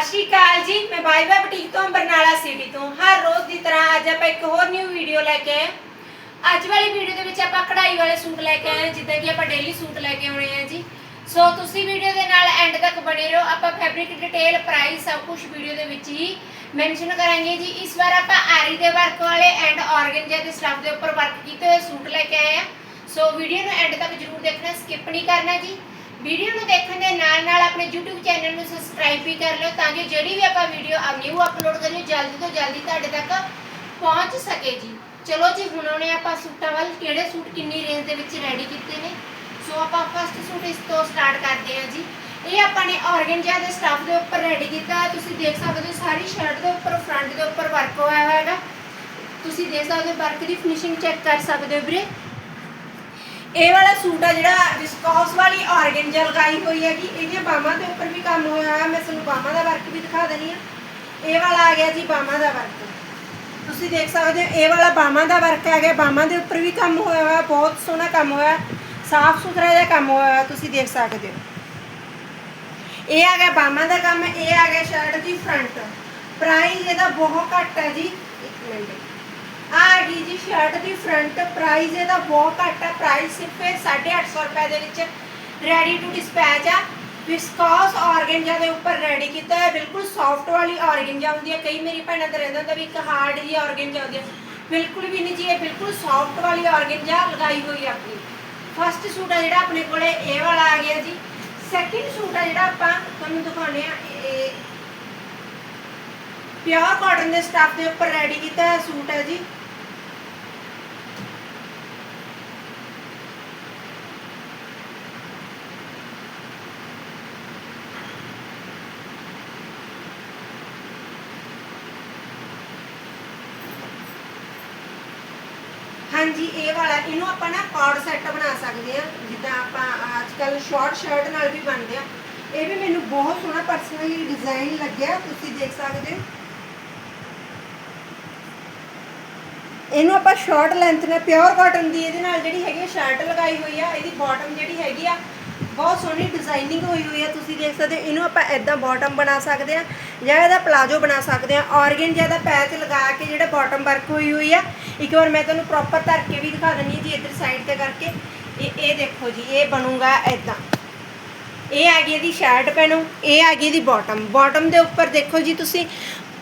ਸਤਿ ਸ਼੍ਰੀ ਅਕਾਲ ਜੀ, ਮੈਂ ਬਾਈ ਬੁਟੀਕ ਤੋਂ ਬਰਨਾਲਾ ਸਿਟੀ ਤੋਂ। ਹਰ ਰੋਜ਼ ਦੀ ਤਰ੍ਹਾਂ ਅੱਜ ਆਪਾਂ ਇੱਕ ਹੋਰ ਨਿਊ ਵੀਡੀਓ ਲੈ ਕੇ ਆਏ ਅੱਜ ਵਾਲੀ ਵੀਡੀਓ ਦੇ ਵਿੱਚ ਆਪਾਂ ਕਢਾਈ ਵਾਲੇ ਸੂਟ ਲੈ ਕੇ ਆਏ ਹਾਂ, ਜਿੱਦਾਂ ਕਿ ਆਪਾਂ ਡੇਲੀ ਸੂਟ ਲੈ ਕੇ ਆਉਣੇ ਆ ਜੀ। ਸੋ ਤੁਸੀਂ ਵੀਡੀਓ ਦੇ ਨਾਲ ਐਂਡ ਤੱਕ ਬਣੇ ਰਹੋ। ਆਪਾਂ ਫੈਬਰਿਕ ਡਿਟੇਲ ਪ੍ਰਾਈਸ ਸਭ ਕੁਝ ਵੀਡੀਓ ਦੇ ਵਿੱਚ ਹੀ ਮੈਂਸ਼ਨ ਕਰਾਂਗੇ ਜੀ। ਇਸ ਵਾਰ ਆਪਾਂ ਆਰੀ ਦੇ ਵਰਕ ਵਾਲੇ ਐਂਡ ਆਰਗਨਜਾ ਦੇ ਸਟੱਫ ਦੇ ਉੱਪਰ ਵਰਕ ਕੀਤੇ ਹੋਏ ਸੂਟ ਲੈ ਕੇ ਆਏ ਆ ਸੋ ਵੀਡੀਓ ਨੂੰ ਐਂਡ ਤੱਕ ਜਰੂਰ ਦੇਖਣਾ ਸਕਿਪ ਨਹੀਂ ਕਰਨਾ ਜੀ। ਵੀਡੀਓ ਨੂੰ ਦੇਖਣ ਦੇ ਨਾਲ ਨਾਲ ਆਪਣੇ YouTube ਚੈਨਲ ਨੂੰ ਸਬਸਕ੍ਰਾਈਬ ਵੀ ਕਰ ਲਿਓ ਤਾਂ ਕਿ ਜਿਹੜੀ ਵੀ ਆਪਾਂ ਵੀਡੀਓ ਨਿਊ ਅਪਲੋਡ ਕਰੀਏ, ਜਲਦੀ ਤੋਂ ਜਲਦੀ ਤੁਹਾਡੇ ਤੱਕ ਪਹੁੰਚ ਸਕੇ ਜੀ। ਚਲੋ ਜੀ, ਹੁਣ ਉਹਨੇ ਆਪਾਂ ਸੂਟਾਂ ਵੱਲ। ਕਿਹੜੇ ਸੂਟ ਕਿੰਨੀ ਰੇਂਜ ਦੇ ਵਿੱਚ ਰੈਡੀ ਕੀਤੇ ਨੇ? ਸੋ ਆਪਾਂ ਫਸਟ ਸੂਟ ਇਸ ਤੋਂ ਸਟਾਰਟ ਕਰਦੇ ਹਾਂ ਜੀ। ਇਹ ਆਪਾਂ ਨੇ ਔਰਗਨਜਾ ਦੇ ਸਟੱਫ ਦੇ ਉੱਪਰ ਰੈਡੀ ਕੀਤਾ। ਤੁਸੀਂ ਦੇਖ ਸਕਦੇ ਹੋ ਸਾਰੀ ਸ਼ਰਟ ਦੇ ਉੱਪਰ ਫਰੰਟ ਦੇ ਉੱਪਰ ਵਰਕ ਹੋਇਆ ਹੋਇਆ ਹੈਗਾ। ਤੁਸੀਂ ਦੇਖ ਸਕਦੇ ਹੋ ਵਰਕ ਦੀ ਫਿਨਿਸ਼ਿੰਗ ਚੈੱਕ ਕਰ ਸਕਦੇ ਹੋ ਵੀਰੇ। ਇਹ ਵਾਲਾ ਸੂਟ ਆ ਜਿਹੜਾ ਵਿਸਕੋਸ ਵਾਲੀ ਔਰਗਨਜਾ ਲਗਾਈ ਹੋਈ ਹੈਗੀ, ਇਹਦੀਆਂ ਬਾਹਾਂ ਦੇ ਉੱਪਰ ਵੀ ਕੰਮ ਹੋਇਆ ਹੋਇਆ, ਮੈਂ ਤੁਹਾਨੂੰ ਬਾਹਾਂ ਦਾ ਵਰਕ ਵੀ ਦਿਖਾ ਦੇਣੀ ਆ ਇਹ ਵਾਲਾ ਆ ਗਿਆ ਜੀ ਬਾਹਾਂ ਦਾ ਵਰਕ ਤੁਸੀਂ ਦੇਖ ਸਕਦੇ ਹੋ, ਇਹ ਵਾਲਾ ਬਾਹਾਂ ਦਾ ਵਰਕ ਆ ਗਿਆ, ਬਾਹਾਂ ਦੇ ਉੱਪਰ ਵੀ ਕੰਮ ਹੋਇਆ ਹੋਇਆ, ਬਹੁਤ ਸੋਹਣਾ ਕੰਮ ਹੋਇਆ, ਸਾਫ਼ ਸੁਥਰਾ ਜਿਹਾ ਕੰਮ ਹੋਇਆ ਹੋਇਆ, ਤੁਸੀਂ ਦੇਖ ਸਕਦੇ ਹੋ। ਇਹ ਆ ਗਿਆ ਬਾਹਾਂ ਦਾ ਕੰਮ, ਇਹ ਆ ਗਿਆ ਸ਼ਰਟ ਦੀ ਫਰੰਟ ਪ੍ਰਾਈਸ ਇਹਦਾ ਬਹੁਤ ਘੱਟ ਹੈ ਜੀ, ਇੱਕ ਮਿੰਟ। ਆ ਗਈ ਜੀ ਸ਼ਰਟ ਦੀ ਫਰੰਟ ਪ੍ਰਾਈਸ ਇਹਦਾ ਬਹੁਤ ਘੱਟ ਆ ਪ੍ਰਾਈਸ ਸਿਰਫ ਇਹ 850 ਰੁਪਏ ਦੇ ਵਿੱਚ ਰੈਡੀ ਟੂ ਡਿਸਪੈਚ ਆ। ਵਿਸਕੋਸ ਆਰਗੈਂਜਾ ਦੇ ਉੱਪਰ ਰੈਡੀ ਕੀਤਾ ਹੈ ਬਿਲਕੁਲ ਸੌਫਟ ਵਾਲੀ ਆਰਗੈਂਜਾ ਹੁੰਦੀ ਹੈ ਕਈ ਮੇਰੀ ਭੈਣਾਂ ਦਾ ਰਹਿੰਦਾ ਹੁੰਦਾ ਵੀ ਇੱਕ ਹਾਰਡ ਜੀ ਆਰਗੈਂਜਾ ਹੁੰਦੀ ਹੈ ਬਿਲਕੁਲ ਵੀ ਨਹੀਂ ਜੀ, ਇਹ ਬਿਲਕੁਲ ਸੌਫਟ ਵਾਲੀ ਆਰਗੈਂਜਾ ਲਗਾਈ ਹੋਈ ਆਪਣੀ। ਫਸਟ ਸੂਟ ਆ ਜਿਹੜਾ ਆਪਣੇ ਕੋਲੇ, ਇਹ ਵਾਲਾ ਆ ਗਿਆ ਜੀ। ਸੈਕਿੰਡ ਸੂਟ ਆ ਜਿਹੜਾ ਆਪਾਂ ਤੁਹਾਨੂੰ ਦਿਖਾਉਣੇ ਆ, ਇਹ ਪਿਓਰ ਕਾਟਨ ਦੇ ਸਟੱਫ ਦੇ ਉੱਪਰ ਰੈਡੀ ਕੀਤਾ ਹੋਇਆ ਸੂਟ ਹੈ ਜੀ ਹਾਂਜੀ ਇਹ ਵਾਲਾ ਇਹਨੂੰ ਆਪਾਂ ਨਾ ਕਾਰਡ ਸੈੱਟ ਬਣਾ ਸਕਦੇ ਆ ਜਿੱਦਾਂ ਆਪਾਂ ਅੱਜ ਕੱਲ ਸ਼ਾਰਟ ਸ਼ਰਟ ਨਾਲ ਵੀ ਬਣਦੇ ਆ ਇਹ ਵੀ ਮੈਨੂੰ ਬਹੁਤ ਸੋਹਣਾ ਪਰਸਨਲੀ ਡਿਜ਼ਾਈਨ ਲੱਗਿਆ, ਤੁਸੀਂ ਦੇਖ ਸਕਦੇ ਹੋ। ਇਹਨੂੰ ਆਪਾਂ ਸ਼ਾਰਟ ਲੈਂਥ ਨਾਲ ਪਿਓਰ ਕਾਟਨ ਦੀ ਇਹਦੇ ਨਾਲ ਜਿਹੜੀ ਹੈਗੀ ਸ਼ਰਟ ਲਗਾਈ ਹੋਈ ਆ, ਇਹਦੀ ਬਾਟਮ ਜਿਹੜੀ ਹੈਗੀ ਆ ਬਹੁਤ ਸੋਹਣੀ ਡਿਜ਼ਾਈਨਿੰਗ ਹੋਈ ਹੋਈ ਆ, ਤੁਸੀਂ ਦੇਖ ਸਕਦੇ ਹੋ। ਇਹਨੂੰ ਆਪਾਂ ਐਦਾਂ ਬਾਟਮ ਬਣਾ ਸਕਦੇ ਆ ਜਾਂ ਇਹਦਾ ਪਲਾਜੋ ਬਣਾ ਸਕਦੇ ਆ। ਔਰਗਨ ਜ਼ਿਆਦਾ ਪੈਚ ਲਗਾ ਕੇ ਜਿਹੜਾ ਬਾਟਮ ਵਰਕ ਹੋਈ ਹੋਈ ਆ, ਇੱਕ ਵਾਰ ਮੈਂ ਤੁਹਾਨੂੰ ਪ੍ਰੋਪਰ ਧਰ ਕੇ ਵੀ ਦਿਖਾ ਦਿੰਨੀ ਜੀ ਇੱਧਰ ਸਾਈਡ ਤੇ ਕਰਕੇ। ਇਹ ਇਹ ਦੇਖੋ ਜੀ, ਇਹ ਬਣੂਗਾ ਐਦਾਂ ਇਹ ਆ ਗਈ ਇਹਦੀ ਸ਼ਰਟ ਪੈਣੋ ਇਹ ਆ ਗਈ ਇਹਦੀ ਬਾਟਮ ਬਾਟਮ ਦੇ ਉੱਪਰ ਦੇਖੋ ਜੀ ਤੁਸੀਂ,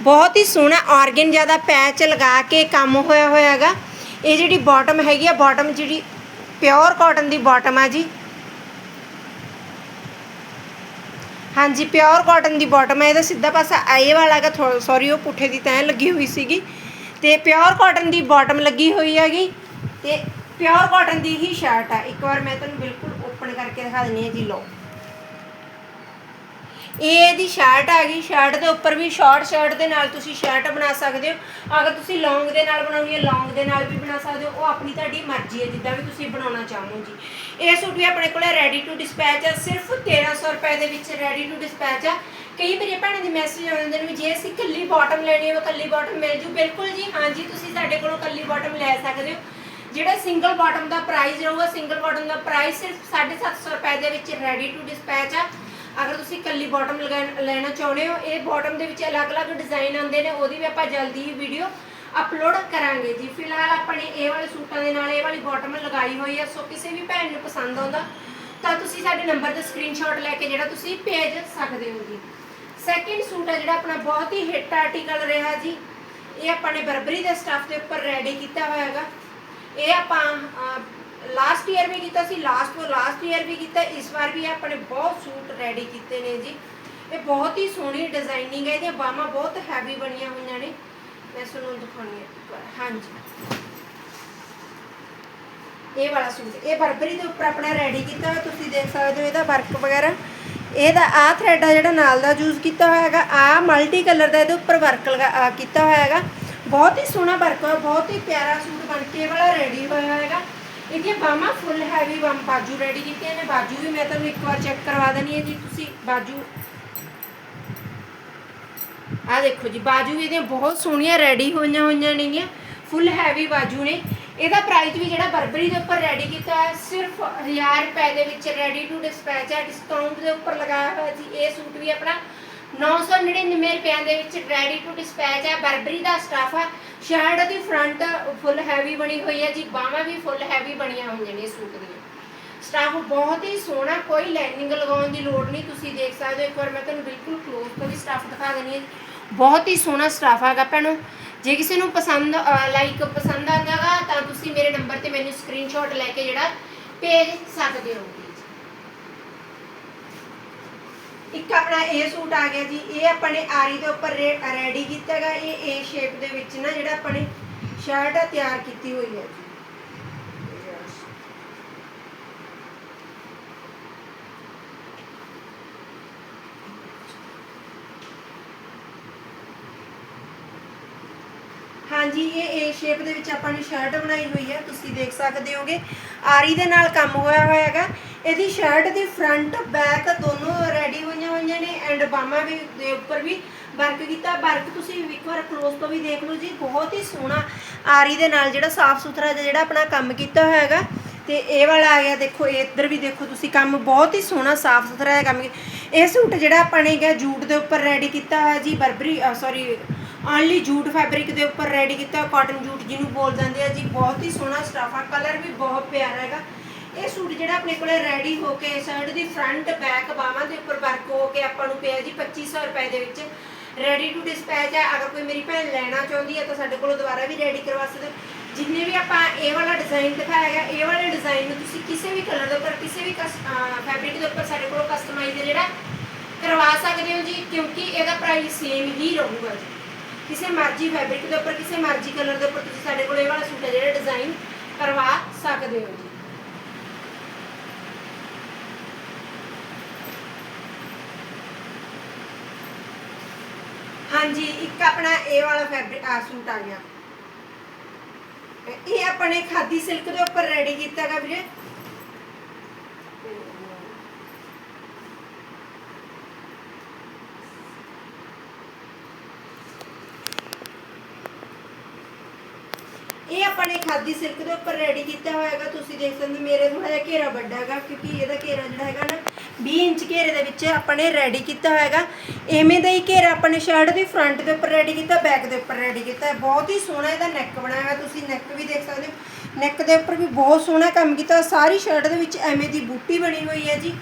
ਬਹੁਤ ਹੀ ਸੋਹਣਾ ਆਰਗਨ ਜ਼ਿਆਦਾ ਪੈਚ ਲਗਾ ਕੇ ਕੰਮ ਹੋਇਆ ਹੋਇਆ ਹੈਗਾ। ਇਹ ਜਿਹੜੀ ਬਾਟਮ ਹੈਗੀ ਆ ਬਾਟਮ ਜਿਹੜੀ ਪਿਓਰ ਕਾਟਨ ਦੀ ਬਾਟਮ ਆ ਜੀ। ਹਾਂਜੀ ਪਿਓਰ ਕਾਟਨ ਦੀ ਬਾਟਮ ਹੈ, ਇਹਦਾ ਸਿੱਧਾ ਪਾਸਾ ਆਏ ਵਾਲਾ ਹੈਗਾ ਸੌਰੀ ਉਹ ਪੁੱਠੇ ਦੀ ਤੈਂ ਲੱਗੀ ਹੋਈ ਸੀਗੀ। ਤੇ ਪਿਓਰ ਕਾਟਨ ਦੀ ਬਾਟਮ ਲੱਗੀ ਹੋਈ ਹੈਗੀ, ਤੇ ਪਿਓਰ ਕਾਟਨ ਦੀ ਹੀ ਸ਼ਰਟ ਆ। ਇੱਕ ਵਾਰ ਮੈਂ ਤੁਹਾਨੂੰ ਬਿਲਕੁਲ ਓਪਨ ਕਰਕੇ ਦਿਖਾ ਦਿੰਨੀ ਹਾਂ ਜੀ, ਲਓ। ਇਹ ਇਹਦੀ ਸ਼ਰਟ ਆ ਗਈ ਸ਼ਰਟ ਦੇ ਉੱਪਰ ਵੀ ਸ਼ਾਰਟ ਸ਼ਰਟ ਦੇ ਨਾਲ ਤੁਸੀਂ ਸ਼ਰਟ ਬਣਾ ਸਕਦੇ ਹੋ। ਅਗਰ ਤੁਸੀਂ ਲੌਂਗ ਦੇ ਨਾਲ ਬਣਾਉਣੀ ਹੈ ਲੌਂਗ ਦੇ ਨਾਲ ਵੀ ਬਣਾ ਸਕਦੇ ਹੋ। ਉਹ ਆਪਣੀ ਤੁਹਾਡੀ ਮਰਜ਼ੀ ਹੈ, ਜਿੱਦਾਂ ਵੀ ਤੁਸੀਂ ਬਣਾਉਣਾ ਚਾਹੋ ਜੀ। ਇਹ ਸੂਟ ਵੀ ਆਪਣੇ ਕੋਲੇ ਰੈਡੀ ਟੂ ਡਿਸਪੈਚ ਹੈ ਸਿਰਫ 1300 ਰੁਪਏ ਦੇ ਵਿੱਚ ਰੈਡੀ ਟੂ ਡਿਸਪੈਚ ਆ। ਕਈ ਮੇਰੀਆਂ ਭੈਣਾਂ ਦੇ ਮੈਸੇਜ ਆਉਂਦੇ ਨੇ ਵੀ ਜੇ ਅਸੀਂ ਕੱਲੀ ਬਾਟਮ ਲੈਣੀ ਹੈ ਕੱਲੀ ਬਾਟਮ ਮਿਲ ਜੂ। ਬਿਲਕੁਲ ਜੀ ਹਾਂਜੀ ਤੁਸੀਂ ਸਾਡੇ ਕੋਲੋਂ ਕੱਲੀ ਬਾਟਮ ਲੈ ਸਕਦੇ ਹੋ। ਜਿਹੜਾ ਸਿੰਗਲ ਬਾਟਮ ਦਾ ਪ੍ਰਾਈਸ ਰਹੂਗਾ ਸਿੰਗਲ ਬਾਟਮ ਦਾ ਪ੍ਰਾਈਸ ਸਿਰਫ 750 ਰੁਪਏ ਦੇ ਵਿੱਚ ਰੈਡੀ ਟੂ ਡਿਸਪੈਚ ਆ। ਅਗਰ ਤੁਸੀਂ ਕੱਲੀ ਬਾਟਮ ਲੈਣਾ ਚਾਹੁੰਦੇ ਹੋ, ਇਹ ਬਾਟਮ ਦੇ ਵਿੱਚ ਅਲੱਗ-ਅਲੱਗ ਡਿਜ਼ਾਈਨ ਆਉਂਦੇ ਨੇ, ਉਹਦੀ ਵੀ ਆਪਾਂ ਜਲਦੀ ਹੀ ਵੀਡੀਓ ਅਪਲੋਡ ਕਰਾਂਗੇ ਜੀ। ਫਿਲਹਾਲ ਆਪਾਂ ਨੇ ਇਹ ਵਾਲੇ ਸੂਟਾਂ ਦੇ ਨਾਲ ਇਹ ਵਾਲੀ ਬਾਟਮ ਲਗਾਈ ਹੋਈ ਹੈ, ਸੋ ਕਿਸੇ ਵੀ ਭੈਣ ਨੂੰ ਪਸੰਦ ਆਉਂਦਾ, ਤਾਂ ਤੁਸੀਂ ਸਾਡੇ ਨੰਬਰ ਤੇ ਸਕਰੀਨਸ਼ਾਟ ਲੈ ਕੇ ਜਿਹੜਾ ਤੁਸੀਂ ਭੇਜ ਸਕਦੇ ਹੋ ਜੀ। ਸੈਕਿੰਡ ਸੂਟ ਹੈ ਜਿਹੜਾ ਆਪਣਾ ਬਹੁਤ ਹੀ ਹਿੱਟ ਆਰਟੀਕਲ ਰਿਹਾ ਜੀ। ਇਹ ਆਪਾਂ ਨੇ ਬਰਬਰੀ ਦੇ ਸਟੱਫ ਦੇ ਉੱਪਰ ਰੈਡੀ ਕੀਤਾ ਹੋਇਆ ਹੈਗਾ। ਇਹ ਆਪਾਂ ਲਾਸਟ ਈਅਰ ਵੀ ਕੀਤਾ ਸੀ ਲਾਸਟ ਤੋਂ ਲਾਸਟ ਈਅਰ ਵੀ ਕੀਤਾ, ਇਸ ਵਾਰ ਵੀ ਆਪਾਂ ਨੇ ਬਹੁਤ ਸੂਟ ਰੈਡੀ ਕੀਤੇ ਨੇ ਜੀ। ਇਹ ਬਹੁਤ ਹੀ ਸੋਹਣੀ ਡਿਜ਼ਾਈਨਿੰਗ ਹੈ, ਇਹਦੀਆਂ ਬਾਹਾਂ ਬਹੁਤ ਹੈਵੀ ਬਣੀਆਂ ਹੋਈਆਂ ਨੇ। ਮੈਂ ਤੁਹਾਨੂੰ ਦਿਖਾਉਣੀ ਹੈ। ਹਾਂਜੀ। ਇਹ ਵਾਲਾ ਸੂਟ, ਇਹ ਬਰਬਰੀ ਦੇ ਉੱਪਰ ਆਪਣਾ ਰੈਡੀ ਕੀਤਾ ਹੋਇਆ, ਤੁਸੀਂ ਦੇਖ ਸਕਦੇ ਹੋ ਇਹਦਾ ਵਰਕ ਵਗੈਰਾ। ਇਹਦਾ ਆ ਥ੍ਰੈਡ ਆ ਜਿਹੜਾ ਨਾਲ ਦਾ ਯੂਜ਼ ਕੀਤਾ ਹੋਇਆ ਹੈਗਾ। ਆ ਮਲਟੀ ਕਲਰ ਦਾ ਇਹਦੇ ਉੱਪਰ ਵਰਕ ਲਗਾ ਕੀਤਾ ਹੋਇਆ ਹੈਗਾ। ਬਹੁਤ ਹੀ ਸੋਹਣਾ ਵਰਕ ਹੋਇਆ ਬਹੁਤ ਹੀ ਪਿਆਰਾ ਸੂਟ ਬਣ ਕੇ ਇਹ ਵਾਲਾ ਰੈਡੀ ਹੋਇਆ ਹੈਗਾ। ਇਹਦੀਆਂ ਬਾਹਾਂ ਫੁੱਲ ਹੈਵੀ ਬਾਜੂ ਰੈਡੀ ਕੀਤੀਆਂ ਨੇ। ਬਾਜੂ ਵੀ ਮੈਂ ਤੁਹਾਨੂੰ ਇੱਕ ਵਾਰ ਚੈੱਕ ਕਰਵਾ ਦੇਣੀ ਹੈ ਜੀ। ਤੁਸੀਂ ਬਾਜੂ ਆ ਦੇਖੋ ਜੀ, ਬਾਜੂ ਇਹਦੀਆਂ ਬਹੁਤ ਸੋਹਣੀਆਂ ਰੈਡੀ ਹੋਈਆਂ ਹੋਈਆਂ ਨੇਗੀਆਂ, ਫੁੱਲ ਹੈਵੀ ਬਾਜੂ ਨੇ। ਇਹਦਾ ਪ੍ਰਾਈਸ ਵੀ ਜਿਹੜਾ ਬਰਬਰੀ ਦੇ ਉੱਪਰ ਰੈਡੀ ਕੀਤਾ ਹੈ ਸਿਰਫ 1000 ਰੁਪਏ ਦੇ ਵਿੱਚ ਰੈਡੀ ਟੂ ਡਿਸਪੈਚ ਹੈ ਡਿਸਕਾਊਂਟ ਦੇ ਉੱਪਰ ਲਗਾਇਆ ਹੋਇਆ ਜੀ ਇਹ ਸੂਟ ਵੀ ਆਪਣਾ 999 ਰੁਪਏ ਦੇ ਵਿੱਚ ਰੈਡੀ ਟੂ ਡਿਸਪੈਚ ਹੈ ਬਰਬਰੀ ਦਾ ਸਟਾਫ ਆ, ਸ਼ਰਟ ਦੀ ਫਰੰਟ ਫੁੱਲ ਹੈਵੀ ਬਣੀ ਹੋਈ ਹੈ ਜੀ, ਬਾਹਾਂ ਵੀ ਫੁੱਲ ਹੈਵੀ ਬਣੀਆਂ ਹੋਈਆਂ ਨੇ ਸੂਟ ਦੀਆਂ। ਸਟਾਫ ਬਹੁਤ ਹੀ ਸੋਹਣਾ, ਕੋਈ ਲਾਈਨਿੰਗ ਲਗਾਉਣ ਦੀ ਲੋੜ ਨਹੀਂ, ਤੁਸੀਂ ਦੇਖ ਸਕਦੇ ਹੋ। ਇੱਕ ਵਾਰ ਮੈਂ ਤੁਹਾਨੂੰ ਬਿਲਕੁਲ ਕਲੋਜ਼ ਤੋਂ ਵੀ ਸਟਾਫ ਦਿਖਾ ਦਿੰਦੀ ਹਾਂ। ਬਹੁਤ ਹੀ ਸੋਹਣਾ ਸਟਾਫ ਹੈਗਾ ਭੈਣੋ। ਜੇ ਕਿਸੇ ਨੂੰ ਪਸੰਦ ਲਾਈਕ ਪਸੰਦ ਆਂਦਾਗਾ ਤਾਂ ਤੁਸੀਂ ਮੇਰੇ ਨੰਬਰ ਤੇ ਮੈਨੂੰ ਸਕਰੀਨਸ਼ਾਟ ਲੈ ਕੇ ਜਿਹੜਾ ਭੇਜ ਸਕਦੇ ਹੋ। ਇੱਕ ਆਪਣਾ ਇਹ ਸੂਟ ਆ ਗਿਆ ਜੀ, ਇਹ ਆਪਾਂ ਆਰੀ ਦੇ ਉੱਪਰ ਰੈਡੀ ਕੀਤਾ ਹੈਗਾ, ਇਹ ਏ ਸ਼ੇਪ ਦੇ ਵਿੱਚ ਨਾ ਜਿਹੜਾ ਆਪਣੇ ਸ਼ਰਟ ਤਿਆਰ ਕੀਤੀ ਹੋਈ ਹੈ ਜੀ ਹਾਂਜੀ ਇਹ ਏ ਸ਼ੇਪ ਦੇ ਵਿੱਚ ਆਪਾਂ ਨੇ ਸ਼ਰਟ ਬਣਾਈ ਹੋਈ ਹੈ, ਤੁਸੀਂ ਦੇਖ ਸਕਦੇ ਹੋਗੇ। ਆਰੀ ਦੇ ਨਾਲ ਕੰਮ ਹੋਇਆ ਹੋਇਆ ਹੈਗਾ। ਇਹਦੀ ਸ਼ਰਟ ਦੀ ਫਰੰਟ ਬੈਕ ਦੋਨੋਂ ਰੈਡੀ ਹੋਈਆਂ ਹੋਈਆਂ ਨੇ ਐਂਡ ਬਾਹਾਂ ਵੀ, ਦੇ ਉੱਪਰ ਵੀ ਵਰਕ ਕੀਤਾ। ਵਰਕ ਤੁਸੀਂ ਇੱਕ ਵਾਰ ਕਲੋਜ਼ ਤੋਂ ਵੀ ਦੇਖ ਲਓ ਜੀ, ਬਹੁਤ ਹੀ ਸੋਹਣਾ ਆਰੀ ਦੇ ਨਾਲ ਜਿਹੜਾ ਸਾਫ਼ ਸੁਥਰਾ ਜਿਹਾ ਜਿਹੜਾ ਆਪਣਾ ਕੰਮ ਕੀਤਾ ਹੋਇਆ ਹੈਗਾ। ਤੇ ਇਹ ਵਾਲਾ ਆ ਗਿਆ, ਦੇਖੋ, ਇਹ ਇੱਧਰ ਵੀ ਦੇਖੋ ਤੁਸੀਂ, ਕੰਮ ਬਹੁਤ ਹੀ ਸੋਹਣਾ, ਸਾਫ਼ ਸੁਥਰਾ ਹੈ ਕੰਮ ਇਹ ਸੂਟ ਜਿਹੜਾ ਆਪਾਂ ਨੇ ਹੈਗਾ, ਜੂਟ ਦੇ ਉੱਪਰ ਰੈਡੀ ਕੀਤਾ ਹੋਇਆ ਜੀ, Burberry sorry only jute fabric ਦੇ ਉੱਪਰ ਰੈਡੀ ਕੀਤਾ ਕਾਟਨ ਜੂਟ ਜਿਹਨੂੰ ਬੋਲ ਜਾਂਦੇ ਆ ਜੀ। ਬਹੁਤ ਹੀ ਸੋਹਣਾ ਸਟਾਫ ਆ ਕਲਰ ਵੀ ਬਹੁਤ ਪਿਆਰਾ ਹੈਗਾ। ਇਹ ਸੂਟ ਜਿਹੜਾ ਆਪਣੇ ਕੋਲੇ ਰੈਡੀ ਹੋ ਕੇ ਸ਼ਰਟ ਦੀ ਫਰੰਟ ਬੈਕ ਬਾਹਾਂ ਦੇ ਉੱਪਰ ਵਰਕ ਹੋ ਕੇ ਆਪਾਂ ਨੂੰ ਪਿਆ ਜੀ 2500 ਰੁਪਏ ਦੇ ਵਿੱਚ। ਰੈਡੀ ਟੂ ਡਿਸਪੈਚ ਹੈ ਅਗਰ ਕੋਈ ਮੇਰੀ ਭੈਣ ਲੈਣਾ ਚਾਹੁੰਦੀ ਹੈ ਤਾਂ ਸਾਡੇ ਕੋਲੋਂ ਦੁਬਾਰਾ ਵੀ ਰੈਡੀ ਕਰਵਾ ਸਕਦੇ। ਹੋ ਜਿੰਨੇ ਵੀ ਆਪਾਂ ਇਹ ਵਾਲਾ ਡਿਜ਼ਾਈਨ ਦਿਖਾਇਆ ਗਿਆ ਇਹ ਵਾਲੇ ਡਿਜ਼ਾਈਨ ਨੂੰ ਤੁਸੀਂ ਕਿਸੇ ਵੀ ਕਲਰ ਦੇ ਉੱਪਰ, ਕਿਸੇ ਵੀ ਫੈਬਰਿਕ ਦੇ ਉੱਪਰ ਸਾਡੇ ਕੋਲੋਂ ਕਸਟਮਾਈਜ਼ ਜਿਹੜਾ ਕਰਵਾ ਸਕਦੇ ਹੋ ਜੀ, ਕਿਉਂਕਿ ਇਹਦਾ ਪ੍ਰਾਈਸ ਸੇਮ ਹੀ ਰਹੂਗਾ ਜੀ। ਕਿਸੇ ਮਰਜ਼ੀ ਫੈਬਰਿਕ ਦੇ ਉੱਪਰ, ਕਿਸੇ ਮਰਜ਼ੀ ਕਲਰ ਦੇ ਉੱਪਰ ਤੁਸੀਂ ਸਾਡੇ ਕੋਲ ਇਹ ਵਾਲਾ ਸੂਟ ਹੈ ਜਿਹੜਾ ਡਿਜ਼ਾਈਨ ਕਰਵਾ ਸਕਦੇ ਹੋ ਜੀ। ਹਾਂਜੀ, ਇੱਕ ਆਪਣਾ ਇਹ ਵਾਲਾ ਫੈਬਰਿਕ ਆ ਸੂਟ ਆ ਗਿਆ। ਇਹ ਆਪਣੇ ਖਾਦੀ ਸਿਲਕ ਦੇ ਉੱਪਰ ਰੈਡੀ ਕੀਤਾ ਹੈਗਾ ਵੀਰੇ ਇਹ ਆਪਾਂ ਨੇ ਖਾਦੀ ਸਿਲਕ ਦੇ ਉੱਪਰ ਰੈਡੀ ਕੀਤਾ ਹੋਇਆ ਹੈਗਾ, ਤੁਸੀਂ ਦੇਖ ਸਕਦੇ ਹੋ, ਮੇਰੇ ਥੋੜਾ ਜਿਹਾ ਘੇਰਾ ਵੱਡਾ ਹੈਗਾ, ਕਿਉਂਕਿ ਇਹਦਾ ਘੇਰਾ ਜਿਹੜਾ ਹੈਗਾ ਨਾ 20 ਇੰਚ ਘੇਰੇ ਦੇ ਵਿੱਚ ਆਪਾਂ ਨੇ ਰੈਡੀ ਕੀਤਾ ਹੋਇਆ ਹੈਗਾ। ਐਵੇਂ ਦਾ ਹੀ ਘੇਰਾ ਆਪਾਂ ਨੇ ਸ਼ਰਟ ਦੀ ਫਰੰਟ ਦੇ ਉੱਪਰ ਰੈਡੀ ਕੀਤਾ ਬੈਕ ਦੇ ਉੱਪਰ ਰੈਡੀ ਕੀਤਾ ਹੈ। ਬਹੁਤ ਹੀ ਸੋਹਣਾ ਇਹਦਾ ਨੈਕ ਬਣਾਇਆ ਹੋਇਆ, ਤੁਸੀਂ ਨੈਕ ਵੀ ਦੇਖ ਸਕਦੇ ਹੋ। ਨੈਕ ਦੇ ਉੱਪਰ ਵੀ ਬਹੁਤ ਸੋਹਣਾ ਕੰਮ ਕੀਤਾ ਸਾਰੀ ਸ਼ਰਟ ਦੇ ਵਿੱਚ ਐਵੇਂ ਦੀ ਬੂਟੀ ਬਣੀ ਹੋਈ ਹੈ ਜੀ।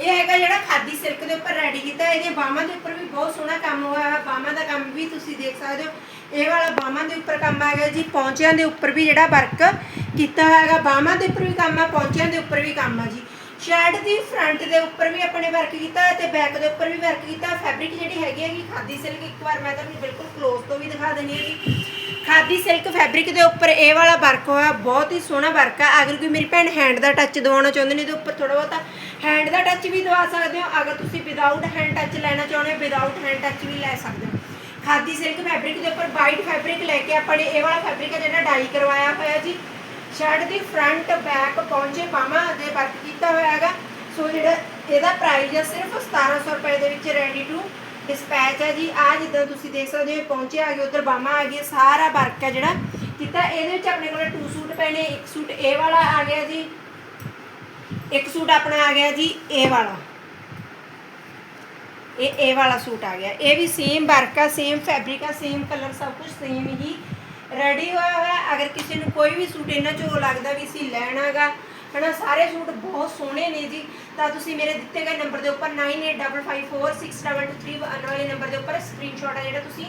ਇਹ ਹੈਗਾ ਜਿਹੜਾ ਖਾਦੀ ਸਿਲਕ ਦੇ ਉੱਪਰ ਰੈਡੀ ਕੀਤਾ ਇਹਦੇ ਇਹਦੀਆਂ ਬਾਹਾਂ ਦੇ ਉੱਪਰ ਵੀ ਬਹੁਤ ਸੋਹਣਾ ਕੰਮ ਹੋਇਆ ਹੈ ਬਾਹਾਂ ਦਾ ਕੰਮ ਵੀ ਤੁਸੀਂ ਦੇਖ ਸਕਦੇ ਹੋ। ਇਹ ਵਾਲਾ ਬਾਹਾਂ ਦੇ ਉੱਪਰ ਕੰਮ ਆ ਗਿਆ ਜੀ, ਪੌਂਚਿਆਂ ਦੇ ਉੱਪਰ ਵੀ ਜਿਹੜਾ ਵਰਕ ਕੀਤਾ ਹੈਗਾ ਬਾਹਾਂ ਦੇ ਉੱਪਰ ਵੀ ਕੰਮ ਆ, ਪੌਂਚਿਆਂ ਦੇ ਉੱਪਰ ਵੀ ਕੰਮ ਆ ਜੀ। ਸ਼ਰਟ ਦੀ ਫਰੰਟ ਦੇ ਉੱਪਰ ਵੀ ਆਪਣੇ ਵਰਕ ਕੀਤਾ ਹੈ ਤੇ ਬੈਕ ਦੇ ਉੱਪਰ ਵੀ ਵਰਕ ਕੀਤਾ। ਫੈਬਰਿਕ ਜਿਹੜੀ ਹੈਗੀ ਹੈਗੀ ਖਾਦੀ ਸਿਲਕ ਇੱਕ ਵਾਰ ਮੈਂ ਤੁਹਾਨੂੰ ਬਿਲਕੁਲ ਕਲੋਜ਼ ਤੋਂ ਵੀ ਦਿਖਾ ਦੇਣੀ ਹੈ ਜੀ। ਖਾਦੀ ਸਿਲਕ ਫੈਬਰਿਕ ਦੇ ਉੱਪਰ ਇਹ ਵਾਲਾ ਵਰਕ ਹੋਇਆ, ਬਹੁਤ ਹੀ ਸੋਹਣਾ ਵਰਕ ਆ। ਅਗਰ ਕੋਈ ਮੇਰੀ ਭੈਣ ਹੈਂਡ ਦਾ ਟੱਚ ਦਵਾਉਣਾ ਚਾਹੁੰਦੇ ਨੇ ਤੇ ਉੱਪਰ ਥੋੜਾ ਬਹੁਤਾ ਹੈਂਡ ਦਾ ਟੱਚ ਵੀ ਦਵਾ ਸਕਦੇ ਹੋ। ਅਗਰ ਤੁਸੀਂ ਵਿਦਆਊਟ ਹੈਂਡ ਟੱਚ ਲੈਣਾ ਚਾਹੁੰਦੇ ਹੋ ਵਿਦਆਊਟ ਹੈਂਡ ਟੱਚ ਵੀ ਲੈ ਸਕਦੇ ਹੋ। ਖਾਦੀ ਸਿਲਕ ਫੈਬਰਿਕ ਦੇ ਉੱਪਰ ਵਾਈਟ ਫੈਬਰਿਕ ਲੈ ਕੇ ਆਪਾਂ ਨੇ ਇਹ ਵਾਲਾ ਫੈਬਰਿਕ ਹੈ ਜਿਹੜਾ ਡਾਈ ਕਰਵਾਇਆ ਹੋਇਆ ਜੀ। ਸ਼ਰਟ ਦੀ ਫਰੰਟ ਬੈਕ ਪਹੁੰਚੇ ਬਾਹਾਂ ਦੇ ਵਰਕ ਕੀਤਾ ਹੋਇਆ ਹੈਗਾ। ਸੋ ਜਿਹੜਾ ਇਹਦਾ ਪ੍ਰਾਈਸ ਹੈ ਸਿਰਫ 1700 ਰੁਪਏ ਦੇ ਵਿੱਚ ਰੈਡੀ ਟੂ ਡਿਸਪੈਚ ਹੈ ਜੀ। ਆ ਜਿੱਦਾਂ ਤੁਸੀਂ ਦੇਖ ਸਕਦੇ ਹੋ ਪਹੁੰਚੇ ਆ ਗਏ, ਉਧਰ ਬਾਹਾਂ ਆ ਗਏ ਸਾਰਾ ਵਰਕ ਹੈ ਜਿਹੜਾ। ਕੀਤਾ ਇਹਦੇ ਵਿੱਚ ਆਪਣੇ ਕੋਲ ਟੂ ਸੂਟ ਪੈਣੇ ਇੱਕ ਸੂਟ ਇਹ ਵਾਲਾ ਆ ਗਿਆ ਜੀ। ਇੱਕ ਸੂਟ ਆਪਣਾ ਆ ਗਿਆ ਜੀ, ਇਹ ਵਾਲਾ। ਇਹ ਇਹ ਵਾਲਾ ਸੂਟ ਆ ਗਿਆ। ਇਹ ਵੀ ਸੇਮ ਵਰਕ ਆ ਸੇਮ ਫੈਬਰਿਕ ਆ ਸੇਮ ਕਲਰ ਸਭ ਕੁਝ ਸੇਮ ਹੀ। ਰੈਡੀ ਹੋਇਆ ਹੋਇਆ, ਅਗਰ ਕਿਸੇ ਨੂੰ ਕੋਈ ਵੀ ਸੂਟ ਇਹਨਾਂ ਚੋਂ ਲੱਗਦਾ ਵੀ ਅਸੀਂ ਲੈਣਾਗਾ ਹਨਾ, ਸਾਰੇ ਸੂਟ ਬਹੁਤ ਸੋਹਣੇ ਨੇ ਜੀ। ਤਾਂ ਤੁਸੀਂ ਮੇਰੇ ਦਿੱਤੇ ਗਏ ਨੰਬਰ ਦੇ ਉੱਪਰ 9855462223 ਵਾਲੇ ਨੰਬਰ ਦੇ ਉੱਪਰ ਸਕਰੀਨਸ਼ਾਟ ਆ ਜਿਹੜਾ ਤੁਸੀਂ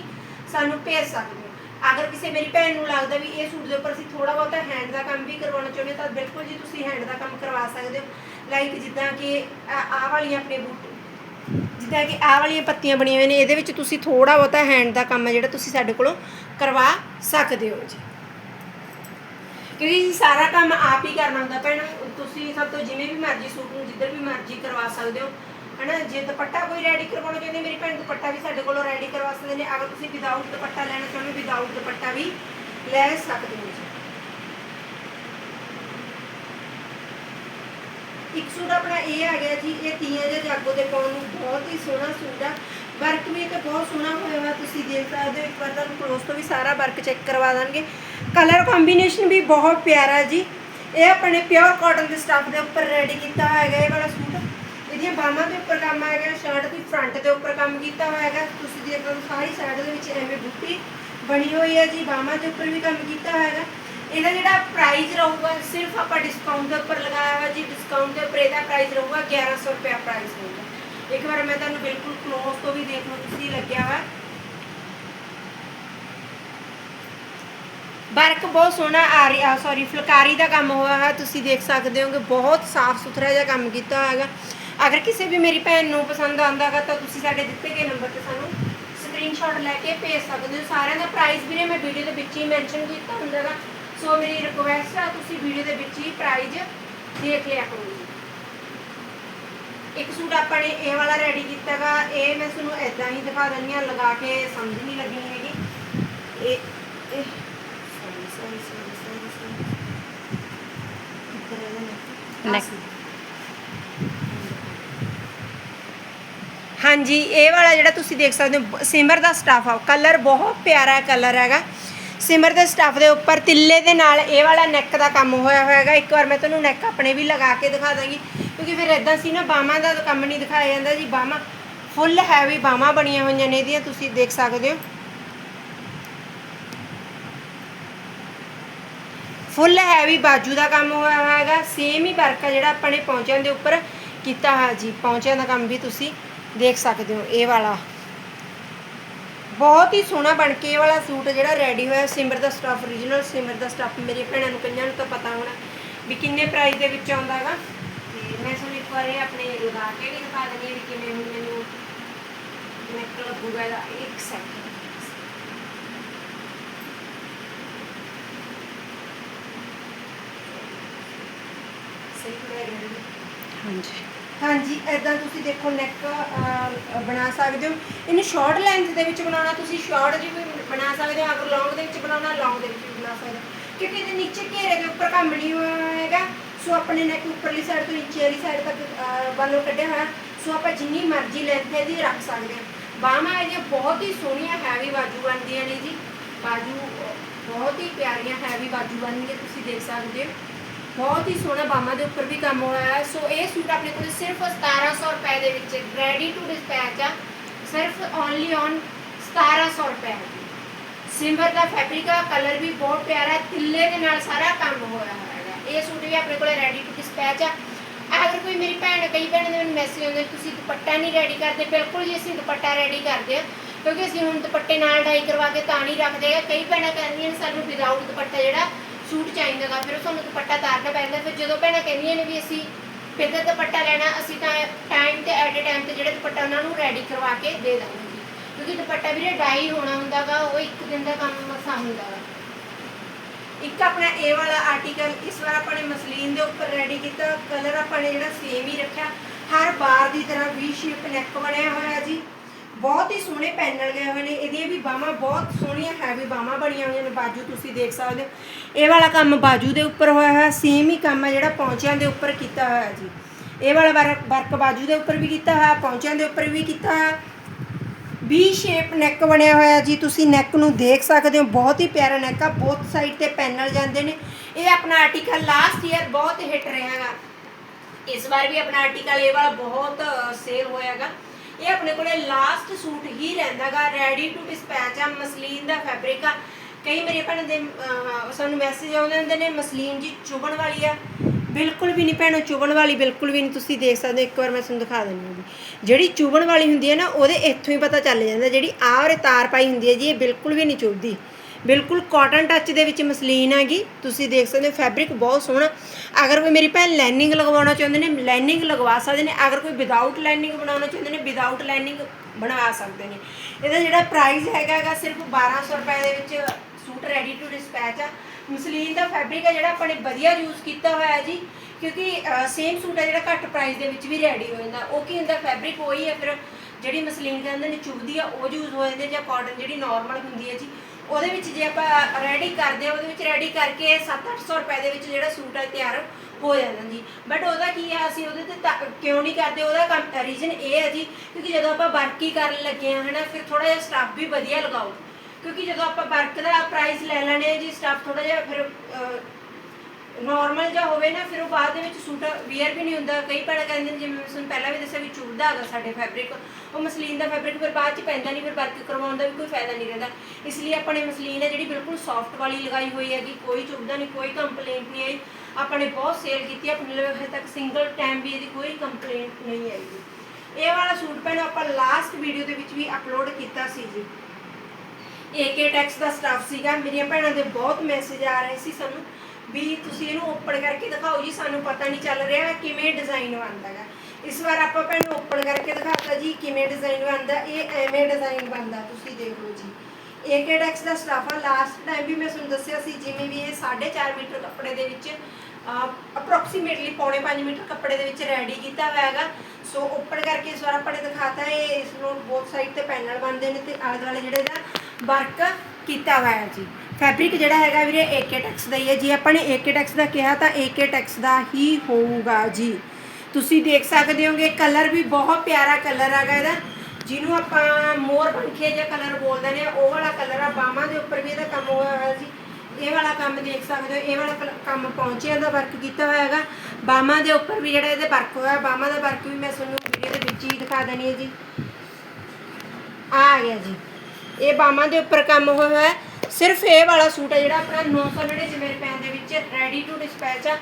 ਸਾਨੂੰ ਭੇਜ ਸਕਦੇ ਹੋ। ਅਗਰ ਕਿਸੇ ਮੇਰੀ ਭੈਣ ਨੂੰ ਲੱਗਦਾ ਵੀ ਇਹ ਸੂਟ ਦੇ ਉੱਪਰ ਅਸੀਂ ਥੋੜਾ ਬਹੁਤਾ ਹੈਂਡ ਦਾ ਕੰਮ ਵੀ ਕਰਵਾਉਣਾ ਚਾਹੁੰਦੇ ਤਾਂ ਬਿਲਕੁਲ ਜੀ ਤੁਸੀਂ ਹੈਂਡ ਦਾ ਕੰਮ ਕਰਵਾ ਸਕਦੇ ਹੋ। ਲਾਈਕ ਜਿੱਦਾਂ ਕਿ ਆਹ ਵਾਲੀਆਂ ਆਪਣੇ ਬੂਟ ਜਿੱਦਾਂ ਕਿ ਆਹ ਵਾਲੀਆਂ ਪੱਤੀਆਂ ਬਣੀਆਂ ਹੋਈਆਂ ਨੇ, ਇਹਦੇ ਵਿੱਚ ਤੁਸੀਂ ਥੋੜਾ ਬਹੁਤਾ ਹੈਂਡ ਦਾ ਕੰਮ ਹੈ ਜਿਹੜਾ ਤੁਸੀਂ ਸਾਡੇ ਕੋਲੋਂ ਕਰਵਾ ਸਕਦੇ ਹੋ ਜੀ। ਕਿਉਂਕਿ ਸਾਰਾ ਕੰਮ ਆਪ ਹੀ ਕਰਨਾ ਹੁੰਦਾ, ਭੈਣ, ਤੁਸੀਂ ਸਭ ਤੋਂ ਜਿਵੇਂ ਵੀ ਮਰਜ਼ੀ ਸੂਟ ਨੂੰ ਜਿੱਧਰ ਵੀ ਮਰਜ਼ੀ ਕਰਵਾ ਸਕਦੇ ਹੋ, ਹਨਾ? ਜੇ ਦੁਪੱਟਾ ਕੋਈ ਰੈਡੀ ਕਰਵਾਉਣਾ ਚਾਹੁੰਦੇ ਮੇਰੀ ਭੈਣ ਦੁਪੱਟਾ ਵੀ ਸਾਡੇ ਕੋਲੋਂ ਰੈਡੀ ਕਰਵਾ ਸਕਦੇ ਨੇ। ਅਗਰ ਤੁਸੀਂ ਵਿਦਆਊਟ ਦੁਪੱਟਾ ਲੈਣਾ ਚਾਹੁੰਦੇ ਵਿਦਆਊਟ ਦੁਪੱਟਾ ਵੀ ਲੈ ਸਕਦੇ ਹੋ ਜੀ ਇੱਕ ਸੂਟ ਆਪਣਾ ਇਹ ਆ ਗਿਆ ਜੀ, ਇਹ ਤੀਆਂ ਦੇ ਜਾਗੋ ਦੇ ਪਾਉਣ ਨੂੰ ਬਹੁਤ ਹੀ ਸੋਹਣਾ ਸੂਟ ਆ। ਵਰਕ ਵੀ ਤੇ ਬਹੁਤ ਸੋਹਣਾ ਹੋਇਆ ਵਾ, ਤੁਸੀਂ ਦੇਖ ਸਕਦੇ ਹੋ, ਇੱਕ ਵਾਰ ਤੁਹਾਨੂੰ ਕਲੋਜ਼ ਤੋਂ ਵੀ ਸਾਰਾ ਵਰਕ ਚੈੱਕ ਕਰਵਾ ਦਾਂਗੇ। ਕਲਰ ਕੰਬੀਨੇਸ਼ਨ ਵੀ ਬਹੁਤ ਪਿਆਰਾ ਜੀ। ਇਹ ਆਪਣੇ ਪਿਓਰ ਕਾਟਨ ਦੇ ਸਟੱਫ ਦੇ ਉੱਪਰ ਰੈਡੀ ਕੀਤਾ ਹੋਇਆ ਹੈਗਾ ਇਹ ਵਾਲਾ ਸੂਟ। ਇਹਦੀ ਇਹਦੀਆਂ ਬਾਹਾਂ ਦੇ ਉੱਪਰ ਕੰਮ ਹੈਗਾ ਸ਼ਰਟ ਦੀ ਫਰੰਟ ਦੇ ਉੱਪਰ ਕੰਮ ਕੀਤਾ ਹੋਇਆ ਹੈਗਾ। ਤੁਸੀਂ ਦੇਖ ਲਓ, ਸਾਰੀ ਸਾਈਡ ਦੇ ਵਿੱਚ ਐਵੇਂ ਬੁੱਟੀ ਬਣੀ ਹੋਈ ਹੈ ਜੀ, ਬਾਹਾਂ ਦੇ ਉੱਪਰ ਵੀ ਕੰਮ ਕੀਤਾ ਹੋਇਆ ਹੈਗਾ। ਇਹਦਾ ਜਿਹੜਾ ਪ੍ਰਾਈਸ ਰਹੂਗਾ, ਸਿਰਫ ਆਪਾਂ ਡਿਸਕਾਊਂਟ ਦੇ ਉੱਪਰ ਲਗਾਇਆ ਹੋਇਆ ਜੀ ਡਿਸਕਾਊਂਟ ਦੇ ਉੱਪਰ ਇਹਦਾ ਪ੍ਰਾਈਸ ਰਹੂਗਾ 1100 ਰੁਪਏ ਪ੍ਰਾਈਸ ਹੋਊਗਾ। ਇੱਕ ਵਾਰ ਮੈਂ ਤੁਹਾਨੂੰ ਬਿਲਕੁਲ ਕਲੋਜ਼ ਤੋਂ ਵੀ ਦੇਖ ਲਓ ਤੁਸੀਂ ਲੱਗਿਆ ਹੋਇਆ। ਵਰਕ ਬਹੁਤ ਸੋਹਣਾ ਆ ਰਿਹਾ ਸੌਰੀ ਫੁਲਕਾਰੀ ਦਾ ਕੰਮ ਹੋਇਆ ਹੈ ਤੁਸੀਂ ਦੇਖ ਸਕਦੇ ਹੋਗੇ, ਬਹੁਤ ਸਾਫ਼ ਸੁਥਰਾ ਜਿਹਾ ਕੰਮ ਕੀਤਾ ਹੋਇਆ ਹੈਗਾ। ਅਗਰ ਕਿਸੇ ਵੀ ਮੇਰੀ ਭੈਣ ਨੂੰ ਪਸੰਦ ਆਉਂਦਾ ਹੈਗਾ, ਤਾਂ ਤੁਸੀਂ ਸਾਡੇ ਦਿੱਤੇ ਗਏ ਨੰਬਰ ਤੇ ਸਾਨੂੰ ਸਕਰੀਨਸ਼ਾਟ ਲੈ ਕੇ ਭੇਜ ਸਕਦੇ ਹੋ। ਸਾਰਿਆਂ ਦਾ ਪ੍ਰਾਈਸ ਵੀਰੇ ਮੈਂ ਵੀਡੀਓ ਦੇ ਵਿੱਚ ਹੀ ਮੈਂਸ਼ਨ ਕੀਤਾ ਹੁੰਦਾ ਹੈਗਾ। ਸੋ ਮੇਰੀ ਰਿਕੁਐਸਟ ਆ ਤੁਸੀਂ ਵੀਡੀਓ ਦੇ ਵਿੱਚ ਹੀ ਪ੍ਰਾਈਸ ਦੇਖ ਲਿਆ ਕਰੋ ਇੱਕ ਸੂਟ ਆਪਾਂ ਨੇ ਇਹ ਵਾਲਾ ਰੈਡੀ ਕੀਤਾਗਾ ਇਹ ਮੈਂ ਤੁਹਾਨੂੰ ਐਦਾਂ ਹੀ ਦਿਖਾ ਦਿੰਦੀ ਹਾਂ ਲਗਾ ਕੇ ਸਮਝ ਨਹੀਂ ਲੱਗਣੀ ਹੈਗੀ। ਇਹ ਇਹ sorry sorry sorry sorry sorry ਇੱਧਰ ਇਹਦਾ neck। Neck। ਹਾਂਜੀ ਇਹ ਵਾਲਾ ਜਿਹੜਾ ਤੁਸੀਂ ਦੇਖ ਸਕਦੇ ਹੋ ਸਿਮਰ ਦਾ ਸਟਾਫ ਆ ਕਲਰ ਬਹੁਤ ਪਿਆਰਾ ਕਲਰ ਹੈਗਾ। ਸਿਮਰ ਦੇ ਸਟਾਫ ਦੇ ਉੱਪਰ ਤਿੱਲੇ ਦੇ ਨਾਲ ਇਹ ਵਾਲਾ ਨੈਕ ਦਾ ਕੰਮ ਹੋਇਆ ਹੋਇਆ ਇੱਕ ਵਾਰ ਮੈਂ ਤੁਹਾਨੂੰ ਨੈਕ ਆਪਣੇ ਵੀ ਲਗਾ ਕੇ ਦਿਖਾ ਦਾਂਗੀ, ਕਿਉਂਕਿ ਫਿਰ ਇਦਾਂ ਸੀ ਨਾ ਬਾਹਾਂ ਦਾ ਕੰਮ ਨਹੀਂ ਦਿਖਾਇਆ ਜਾਂਦਾ ਜੀ। ਬਾਹਾਂ ਫੁੱਲ ਹੈਵੀ ਬਾਹਾਂ ਬਣੀਆਂ ਹੋਈਆਂ ਨੇ ਇਹਦੀਆਂ, ਤੁਸੀਂ ਦੇਖ ਸਕਦੇ ਹੋ। ਫੁੱਲ ਹੈਵੀ ਬਾਜੂ ਦਾ ਕੰਮ ਹੋਇਆ ਹੋਇਆ ਸੇਮ ਹੀ ਵਰਕ ਆ ਜਿਹੜਾ ਆਪਾਂ ਨੇ ਪੌਂਚਿਆਂ ਦੇ ਉੱਪਰ ਕੀਤਾ ਹੈ ਜੀ। ਪੌਂਚਿਆਂ ਦਾ ਕੰਮ ਵੀ ਤੁਸੀਂ ਦੇਖ ਸਕਦੇ ਹੋ, ਇਹ ਵਾਲਾ। ਬਹੁਤ ਹੀ ਸੋਹਣਾ ਬਣ ਕੇ ਇਹ ਵਾਲਾ ਸੂਟ ਜਿਹੜਾ ਰੈਡੀ ਹੋਇਆ, ਸਿਮਰ ਦਾ ਸਟਾਫ origignal ਸਿਮਰ ਦਾ ਸਟਾਫ ਮੇਰੀ ਭੈਣਾਂ ਨੂੰ ਕਈਆਂ ਨੂੰ ਤਾਂ ਪਤਾ ਹੋਣਾ ਵੀ ਕਿੰਨੇ ਪ੍ਰਾਈਸ ਦੇ ਵਿੱਚ ਆਉਂਦਾ ਹੈਗਾ ਤੇ ਮੈਂ ਤੁਹਾਨੂੰ ਇੱਕ ਵਾਰ ਇਹ ਆਪਣੇ ਲਗਾ ਕੇ ਵੀ ਦਿਖਾ ਦਿੰਦੀ ਹਾਂ ਵੀ ਕਿਵੇਂ ਹੁਣ ਮੈਨੂੰ ਨੈਕ ਲੱਗੂਗਾ ਇਹਦਾ। ਇੱਕ ਸੈਕਿੰਡ ਸਹੀ ਹੋਇਆ ਹਾਂਜੀ। ਹਾਂਜੀ ਐਦਾਂ ਤੁਸੀਂ ਦੇਖੋ ਨੈਕ ਬਣਾ ਸਕਦੇ ਹੋ। ਇਹਨੂੰ ਸ਼ਾਰਟ ਲੈਂਥ ਦੇ ਵਿੱਚ ਬਣਾਉਣਾ, ਤੁਸੀਂ ਸ਼ਾਰਟ ਜੀ ਵੀ ਬਣਾ ਸਕਦੇ ਹੋ, ਅਗਰ ਲੌਂਗ ਦੇ ਵਿੱਚ ਬਣਾਉਣਾ ਲੌਂਗ ਦੇ ਵਿੱਚ ਵੀ ਬਣਾ ਸਕਦੇ ਹੋ। ਕਿਉਂਕਿ ਇਹਦੇ ਨੀਚੇ ਘੇਰੇ ਦੇ ਉੱਪਰ ਕੰਮ ਨਹੀਂ ਹੋਇਆ ਹੈਗਾ। ਸੋ ਆਪਣੇ ਨੈਕ ਉੱਪਰਲੀ ਸਾਈਡ ਤੋਂ ਨੀਚੇ ਵਾਲੀ ਸਾਈਡ ਤੱਕ ਵੱਲੋਂ ਕੱਢਿਆ ਹੋਇਆ। ਸੋ ਆਪਾਂ ਜਿੰਨੀ ਮਰਜ਼ੀ ਲੈਂਥ ਇਹਦੀ ਰੱਖ ਸਕਦੇ ਹਾਂ। ਬਾਹਾਂ ਇਹਦੀਆਂ ਬਹੁਤ ਹੀ ਸੋਹਣੀਆਂ ਹੈਵੀ ਬਾਜੂ ਬਣਦੀਆਂ ਨੇ ਜੀ। ਬਾਜੂ ਬਹੁਤ ਹੀ ਪਿਆਰੀਆਂ ਹੈਵੀ ਬਾਜੂ ਬਣਦੀਆਂ ਤੁਸੀਂ ਦੇਖ ਸਕਦੇ ਹੋ। ਬਹੁਤ ਹੀ ਸੋਹਣਾ ਬਾਮਾ ਦੇ ਉੱਪਰ ਵੀ ਕੰਮ ਹੋਇਆ ਹੈ। ਸੋ ਇਹ ਸੂਟ ਆਪਣੇ ਕੋਲ ਸਿਰਫ 1700 ਰੁਪਏ ਦੇ ਵਿੱਚ ਰੈਡੀ ਟੂ ਡਿਸਪੈਚ ਆ। ਸਿਰਫ ਓਨਲੀ ਔਨ 1700 ਰੁਪਏ ਸਿੰਬਰ ਦਾ ਫੈਬਰਿਕ ਆ ਕਲਰ ਵੀ ਬਹੁਤ ਪਿਆਰਾ ਤਿੱਲੇ ਦੇ ਨਾਲ ਸਾਰਾ ਕੰਮ ਹੋਇਆ ਹੋਇਆ ਇਹ ਸੂਟ ਵੀ ਆਪਣੇ ਕੋਲ ਰੈਡੀ ਟੂ ਡਿਸਪੈਚ ਆ। ਅਗਰ ਕੋਈ ਮੇਰੀ ਭੈਣ, ਕਈ ਭੈਣਾਂ ਦੇ ਮੈਨੂੰ ਮੈਸੇਜ ਆਉਂਦੇ, ਤੁਸੀਂ ਦੁਪੱਟਾ ਨਹੀਂ ਰੈਡੀ ਕਰਦੇ। ਬਿਲਕੁਲ ਜੀ, ਅਸੀਂ ਦੁਪੱਟਾ ਰੈਡੀ ਕਰਦੇ ਆ। ਕਿਉਂਕਿ ਅਸੀਂ ਹੁਣ ਦੁਪੱਟੇ ਨਾਲ ਡਾਈ ਕਰਵਾ ਕੇ ਤਾਂ ਨਹੀਂ ਰੱਖਦੇ ਆ। ਕਈ ਭੈਣਾਂ ਕਹਿੰਦੀਆਂ ਨੇ, ਸਾਨੂੰ ਵਿਦਆਊਟ ਦੁਪੱਟਾ ਜਿਹੜਾ ਸੂਟ ਚਾਹੀਦਾਗਾ ਫਿਰ ਉਹ ਸਾਨੂੰ ਦੁਪੱਟਾ ਤਾਰਨਾ ਪੈਂਦਾ, ਫਿਰ ਜਦੋਂ ਭੈਣਾਂ ਕਹਿੰਦੀਆਂ ਨੇ ਵੀ ਅਸੀਂ ਫਿਰ ਦਾ ਦੁਪੱਟਾ ਲੈਣਾ, ਅਸੀਂ ਤਾਂ ਟਾਈਮ ਤੇ ਐਟ ਅ ਟਾਈਮ ਤੇ ਜਿਹੜਾ ਦੁਪੱਟਾ ਉਹਨਾਂ ਨੂੰ ਰੈਡੀ ਕਰਵਾ ਕੇ ਦੇ ਦਾਂਗੇ। ਕਿਉਂਕਿ ਦੁਪੱਟਾ ਵੀਰੇ ਡਾਈ ਹੋਣਾ ਹੁੰਦਾਗਾ ਉਹ ਇੱਕ ਦਿਨ ਦਾ ਕੰਮ ਮਸਾ ਹੁੰਦਾਗਾ ਇੱਕ ਆਪਣਾ ਇਹ ਵਾਲਾ ਆਰਟੀਕਲ ਇਸ ਵਾਰ ਆਪਾਂ ਨੇ ਮਸਲੀਨ ਦੇ ਉੱਪਰ ਰੈਡੀ ਕੀਤਾ ਕਲਰ ਆਪਾਂ ਨੇ ਜਿਹੜਾ ਸੇਮ ਹੀ ਰੱਖਿਆ। ਹਰ ਬਾਰ ਦੀ ਤਰ੍ਹਾਂ ਵੀ ਸ਼ੇਪ ਨੈਕ ਬਣਿਆ ਹੋਇਆ ਜੀ। ਬਹੁਤ ਹੀ ਸੋਹਣੇ ਪੈਨਲ ਗਏ ਹੋਏ ਨੇ, ਇਹਦੀਆਂ ਵੀ ਬਾਹਾਂ ਬਹੁਤ ਸੋਹਣੀਆਂ ਹੈਵੀ ਬਾਹਾਂ ਬਣੀਆਂ ਹੋਈਆਂ ਨੇ, ਬਾਜੂ ਤੁਸੀਂ ਦੇਖ ਸਕਦੇ ਹੋ। ਇਹ ਵਾਲਾ ਕੰਮ ਬਾਜੂ ਦੇ ਉੱਪਰ ਹੋਇਆ ਹੋਇਆ ਸੇਮ ਹੀ ਕੰਮ ਹੈ ਜਿਹੜਾ ਪੌਂਚਿਆਂ ਦੇ ਉੱਪਰ ਕੀਤਾ ਹੋਇਆ ਜੀ। ਇਹ ਵਾਲਾ ਵਰਕ ਵਰਕ ਬਾਜੂ ਦੇ ਉੱਪਰ ਵੀ ਕੀਤਾ ਹੋਇਆ, ਪੌਂਚਿਆਂ ਦੇ ਉੱਪਰ ਵੀ ਕੀਤਾ ਹੋਇਆ। ਵੀ ਸ਼ੇਪ ਨੈਕ ਬਣਿਆ ਹੋਇਆ ਜੀ, ਤੁਸੀਂ ਨੈਕ ਨੂੰ ਦੇਖ ਸਕਦੇ ਹੋ, ਬਹੁਤ ਹੀ ਪਿਆਰਾ ਨੈਕ ਆ ਬੋਥ ਸਾਈਡ ਤੇ ਪੈਨਲ ਜਾਂਦੇ ਨੇ। ਇਹ ਆਪਣਾ ਆਰਟੀਕਲ ਲਾਸਟ ਈਅਰ ਬਹੁਤ ਹਿੱਟ ਰਿਹਾਗਾ ਇਸ ਵਾਰ ਵੀ ਆਪਣਾ ਆਰਟੀਕਲ ਇਹ ਵਾਲਾ ਬਹੁਤ ਸੇਲ ਹੋਇਆਗਾ ਇਹ ਆਪਣੇ ਕੋਲੇ ਲਾਸਟ ਸੂਟ ਹੀ ਰਹਿੰਦਾਗਾ ਰੈਡੀ ਟੂ ਡਿਸਪੈਚ ਆ, ਮਸਲੀਨ ਦਾ ਫੈਬਰਿਕ ਆ। ਕਈ ਮੇਰੇ ਭੈਣਾਂ ਦੇ ਸਾਨੂੰ ਮੈਸੇਜ ਆਉਂਦੇ ਹੁੰਦੇ ਨੇ, ਮਸਲੀਨ ਜੀ ਚੁਭਣ ਵਾਲੀ ਆ। ਬਿਲਕੁਲ ਵੀ ਨਹੀਂ ਭੈਣੋ ਚੁਭਣ ਵਾਲੀ ਬਿਲਕੁਲ ਵੀ ਨਹੀਂ, ਤੁਸੀਂ ਦੇਖ ਸਕਦੇ ਹੋ। ਇੱਕ ਵਾਰ ਮੈਂ ਤੁਹਾਨੂੰ ਦਿਖਾ ਦਿੰਦੀ ਹਾਂ ਜਿਹੜੀ ਚੁਭਣ ਵਾਲੀ ਹੁੰਦੀ ਹੈ ਨਾ, ਉਹਦੇ ਇੱਥੋਂ ਹੀ ਪਤਾ ਚੱਲ ਜਾਂਦਾ, ਜਿਹੜੀ ਆਹ ਉਰੇ ਤਾਰ ਪਾਈ ਹੁੰਦੀ ਹੈ ਜੀ, ਇਹ ਬਿਲਕੁਲ ਵੀ ਨਹੀਂ ਚੁਭਦੀ ਬਿਲਕੁਲ ਕਾਟਨ ਟੱਚ ਦੇ ਵਿੱਚ ਮਸਲੀਨ ਹੈਗੀ। ਤੁਸੀਂ ਦੇਖ ਸਕਦੇ ਹੋ ਫੈਬਰਿਕ ਬਹੁਤ ਸੋਹਣਾ। ਅਗਰ ਕੋਈ ਮੇਰੀ ਭੈਣ ਲਾਈਨਿੰਗ ਲਗਵਾਉਣਾ ਚਾਹੁੰਦੇ ਨੇ ਲਾਈਨਿੰਗ ਲਗਵਾ ਸਕਦੇ ਨੇ। ਅਗਰ ਕੋਈ ਵਿਦਆਊਟ ਲਾਈਨਿੰਗ ਬਣਾਉਣਾ ਚਾਹੁੰਦੇ ਨੇ ਵਿਦਆਊਟ ਲਾਈਨਿੰਗ ਬਣਾ ਸਕਦੇ ਨੇ। ਇਹਦਾ ਜਿਹੜਾ ਪ੍ਰਾਈਸ ਹੈਗਾ ਹੈਗਾ, ਸਿਰਫ 1200 ਰੁਪਏ ਦੇ ਵਿੱਚ ਸੂਟ ਰੈਡੀ ਟੂ ਡਿਸਪੈਚ ਆ। ਮਸਲੀਨ ਦਾ ਫੈਬਰਿਕ ਹੈ ਜਿਹੜਾ ਆਪਾਂ ਨੇ ਵਧੀਆ ਯੂਜ਼ ਕੀਤਾ ਹੋਇਆ ਹੈ ਜੀ। ਕਿਉਂਕਿ ਸੇਮ ਸੂਟ ਹੈ ਜਿਹੜਾ ਘੱਟ ਪ੍ਰਾਈਸ ਦੇ ਵਿੱਚ ਵੀ ਰੈਡੀ ਹੋ ਜਾਂਦਾ। ਉਹ ਕੀ ਹੁੰਦਾ ਫੈਬਰਿਕ ਉਹੀ ਹੈ ਫਿਰ ਜਿਹੜੀ ਮਸਲੀਨ ਕਹਿੰਦੇ ਨੇ ਚੁਭਦੀ ਆ, ਉਹ ਯੂਜ਼ ਹੋ ਜਾਂਦੇ ਹੈ ਜਾਂ ਕਾਟਨ ਜਿਹੜੀ ਨਾਰਮਲ ਹੁੰਦੀ ਹੈ ਜੀ। ਉਹਦੇ ਵਿੱਚ ਜੇ ਆਪਾਂ ਰੈਡੀ ਕਰਦੇ ਆ ਉਹਦੇ ਵਿੱਚ ਰੈਡੀ ਕਰਕੇ 7-800 ਰੁਪਏ ਦੇ ਵਿੱਚ ਜਿਹੜਾ ਸੂਟ ਆ, ਤਿਆਰ ਹੋ ਜਾਂਦਾ ਜੀ। ਬਟ ਉਹਦਾ ਕੀ ਆ, ਅਸੀਂ ਉਹਦੇ ਤੇ ਤਾਂ ਕਿਉਂ ਨਹੀਂ ਕਰਦੇ? ਉਹਦਾ ਕੰਮ ਰੀਜ਼ਨ ਇਹ ਹੈ ਜੀ, ਕਿਉਂਕਿ ਜਦੋਂ ਆਪਾਂ ਵਰਕ ਹੀ ਕਰਨ ਲੱਗੇ ਆ ਹਨਾ, ਫਿਰ ਥੋੜਾ ਜਿਹਾ ਸਟਾਫ ਵੀ ਵਧੀਆ ਲਗਾਓ। ਕਿਉਂਕਿ ਜਦੋਂ ਆਪਾਂ ਵਰਕ ਦਾ ਪ੍ਰਾਈਸ ਲੈ ਲੈਣੇ ਆ ਜੀ ਸਟਾਫ ਥੋੜਾ ਜਿਹਾ ਫਿਰ ਨਾਰਮਲ ਜਿਹਾ ਹੋਵੇ ਨਾ ਫਿਰ ਉਹ ਬਾਅਦ ਦੇ ਵਿੱਚ ਸੂਟ ਵੀਅਰ ਵੀ ਨਹੀਂ ਹੁੰਦਾ। ਕਈ ਭੈਣਾਂ ਕਹਿੰਦੇ ਨੇ ਜਿਵੇਂ ਮੈਂ ਤੁਹਾਨੂੰ ਪਹਿਲਾਂ ਵੀ ਦੱਸਿਆ ਵੀ ਚੁੱਭਦਾ ਹੈਗਾ ਸਾਡੇ ਫੈਬਰਿਕ ਉਹ ਮਸਲੀਨ ਦਾ ਫੈਬਰਿਕ ਫਿਰ ਬਾਅਦ ਚ ਪੈਂਦਾ ਨਹੀਂ ਫਿਰ ਵਰਕ ਕਰਵਾਉਣ ਦਾ ਵੀ ਕੋਈ ਫਾਇਦਾ ਨਹੀਂ ਰਹਿੰਦਾ। ਇਸ ਲਈ ਆਪਣੇ ਮਸਲੀਨ ਹੈ ਜਿਹੜੀ ਬਿਲਕੁਲ ਸੌਫਟ ਵਾਲੀ ਲਗਾਈ ਹੋਈ ਹੈਗੀ ਕੋਈ ਚੁੱਭਦਾ ਨਹੀਂ ਕੋਈ ਕੰਪਲੇਂਟ ਨਹੀਂ ਆਈ। ਆਪਾਂ ਨੇ ਬਹੁਤ ਸੇਲ ਕੀਤੀ ਹੈ, ਆਪਣੇ ਹਜੇ ਤੱਕ ਸਿੰਗਲ ਟਾਈਮ ਵੀ ਇਹਦੀ ਕੋਈ ਕੰਪਲੇਂਟ ਨਹੀਂ ਆਈ। ਜੀ ਇਹ ਵਾਲਾ ਸੂਟ ਭੈਣੋ ਆਪਾਂ ਲਾਸਟ ਵੀਡੀਓ ਦੇ ਵਿੱਚ ਵੀ ਅਪਲੋਡ ਕੀਤਾ ਸੀ ਜੀ। ਏਕੇ ਟੈਕਸ ਦਾ ਸਟਾਫ ਸੀਗਾ। ਮੇਰੀਆਂ ਭੈਣਾਂ ਦੇ ਬਹੁਤ ਮੈਸੇਜ ਆ ਰਹੇ ਸੀ ਸਾਨੂੰ। ਵੀ ਤੁਸੀਂ ਇਹਨੂੰ ਓਪਨ ਕਰਕੇ ਦਿਖਾਓ ਜੀ, ਸਾਨੂੰ ਪਤਾ ਨਹੀਂ ਚੱਲ ਰਿਹਾ ਕਿਵੇਂ ਡਿਜ਼ਾਈਨ ਬਣਦਾ ਹੈਗਾ। ਇਸ ਵਾਰ ਆਪਾਂ ਭੈਣ ਓਪਨ ਕਰਕੇ ਦਿਖਾਤਾ ਜੀ, ਕਿਵੇਂ ਡਿਜ਼ਾਈਨ ਬਣਦਾ, ਇਹ ਐਵੇਂ ਡਿਜ਼ਾਈਨ ਬਣਦਾ, ਤੁਸੀਂ ਦੇਖ ਲਓ ਜੀ। ਏਕੇ ਟੈਕਸ ਦਾ ਸਟਾਫਾ ਲਾਸਟ ਟਾਈਮ ਵੀ ਮੈਂ ਤੁਹਾਨੂੰ ਦੱਸਿਆ ਸੀ, ਜਿਵੇਂ ਵੀ ਇਹ 4.5 ਮੀਟਰ ਕੱਪੜੇ ਦੇ ਵਿੱਚ ਅਪਰੋਕਸੀਮੇਟਲੀ ਪੌਣੇ 5 ਮੀਟਰ ਕੱਪੜੇ ਦੇ ਵਿੱਚ ਰੈਡੀ ਕੀਤਾ ਹੋਇਆ ਹੈਗਾ। ਸੋ ਓਪਨ ਕਰਕੇ ਇਸ ਵਾਰ ਆਪਾਂ ਨੇ ਦਿਖਾਤਾ, ਇਹ ਇਸ ਨੂੰ ਬਹੁਤ ਸਾਈਡ ਤੇ ਪੈਨਲ ਬਣਦੇ ਨੇ ਤੇ ਆਲੇ ਦੁਆਲੇ ਜਿਹੜੇ ਦਾ ਵਰਕ ਕੀਤਾ ਹੋਇਆ ਜੀ। ਫੈਬਰਿਕ ਜਿਹੜਾ ਹੈਗਾ ਵੀਰੇ ਏਕੇ ਟੈਕਸ ਦਾ ਹੀ ਹੈ। ਜੇ ਆਪਾਂ ਨੇ ਏਕੇ ਟੈਕਸ ਦਾ ਕਿਹਾ ਤਾਂ ਏਕੇ ਟੈਕਸ ਦਾ ਹੀ ਹੋਊਗਾ ਜੀ। ਤੁਸੀਂ ਦੇਖ ਸਕਦੇ ਹੋਗੇ ਕਲਰ ਵੀ ਬਹੁਤ ਪਿਆਰਾ ਕਲਰ ਹੈਗਾ ਇਹਦਾ। ਜਿਹਨੂੰ ਆਪਾਂ ਮੋਰ ਪੰਖੇ ਜਿਹਾ ਕਲਰ ਬੋਲਦੇ ਨੇ, ਉਹ ਵਾਲਾ ਕਲਰ ਆ। ਬਾਹਾਂ ਦੇ ਉੱਪਰ ਵੀ ਇਹਦਾ ਕੰਮ ਹੋਇਆ ਹੋਇਆ ਜੀ। ਇਹ ਵਾਲਾ ਕੰਮ ਦੇਖ ਸਕਦੇ ਹੋ, ਇਹ ਵਾਲਾ ਕਲ- ਕੰਮ ਪਹੁੰਚਿਆ ਦਾ ਵਰਕ ਕੀਤਾ ਹੋਇਆ ਹੈਗਾ। ਬਾਹਾਂ ਦੇ ਉੱਪਰ ਵੀ ਜਿਹੜਾ ਇਹਦੇ ਵਰਕ ਹੋਇਆ, ਬਾਹਾਂ ਦਾ ਵਰਕ ਵੀ ਮੈਂ ਤੁਹਾਨੂੰ ਵੀਡੀਓ ਦੇ ਵਿੱਚ ਹੀ ਦਿਖਾ ਦੇਣੀ ਹੈ ਜੀ। ਆ ਗਿਆ ਜੀ। ਇਹ ਬਾਹਾਂ ਦੇ ਉੱਪਰ ਕੰਮ ਹੋਇਆ ਹੋਇਆ। ਹੈ ਸਿਰਫ ਇਹ ਵਾਲਾ ਸੂਟ ਹੈ ਜਿਹੜਾ ਆਪਣਾ 999 ਰੁਪਏ ਦੇ ਵਿੱਚ ਰੈਡੀ ਟੂ ਡਿਸਪੈਚ ਆ।